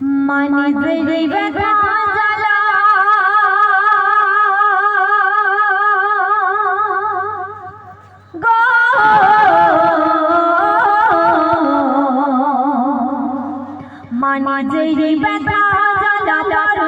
মানে যেই ব্যথা জ্বালা। গো। মানে যেই ব্যথা জ্বালা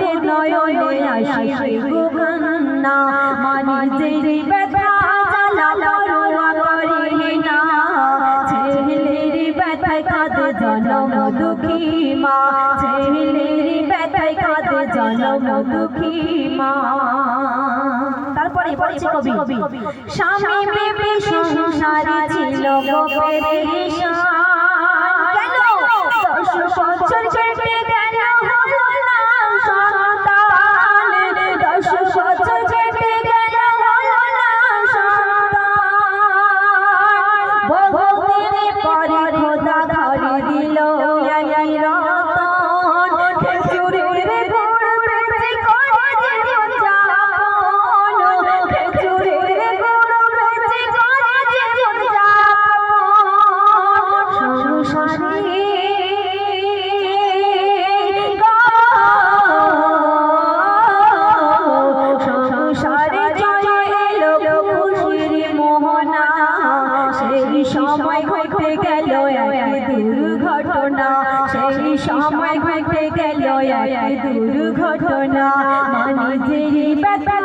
দু নয়নে আসিবে গো কান্না মানে যে ব্যথা জনম দুঃখী মা। ছেলের ব্যথায় কাঁদে জনম দুঃখী মা। তারপরে বলছে কবি, স্বামী বেবি সংসারে ছিল গো পেরেশান। কেন? দশ বছর ঘটে গেল দুর্ঘটনা। সেই সময় ঘটে গেল দুর্ঘটনা। মানে ব্যথা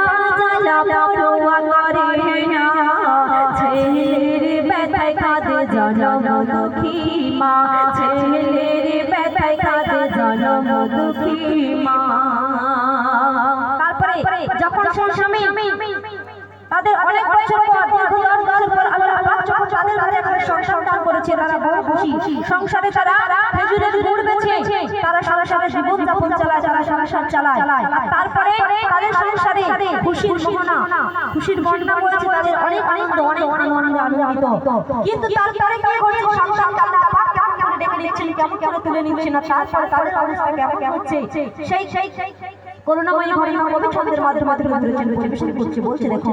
তারপরে যখন তাদের অনেক বছর পর দীর্ঘ বছর পর আল্লাহ পাক যখন তাদের ঘরে একটা সংসার দান করেছে, তারা বড় খুশি। সংসারে তারা খেজুরের গুড় বেচে তারা সারা সারা জীবন যাপন চালায়, তারা সারা সারা চালায়। তারপরে তাদের সংসারে খুশির মোহনা, খুশির বন্যা বলছে তাদের অনেক আনন্দ অনেক আনন্দ আনন্দিত। কিন্তু তারপরে কি করছে কেমন করে ডেকে নিচ্ছেন, কেমন করে তুলে নিচ্ছেন আর তারপরে তাদের অবস্থা কেমন কেমন হচ্ছে? সেই সেই করুণাময়ী ঘটনা কবি ছন্দের মাধ্যমে মাধ্যমে বলছে দেখো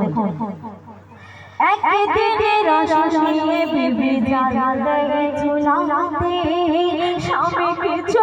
একদিনের রসিয়ে বিবি জাল স্বামী কিছু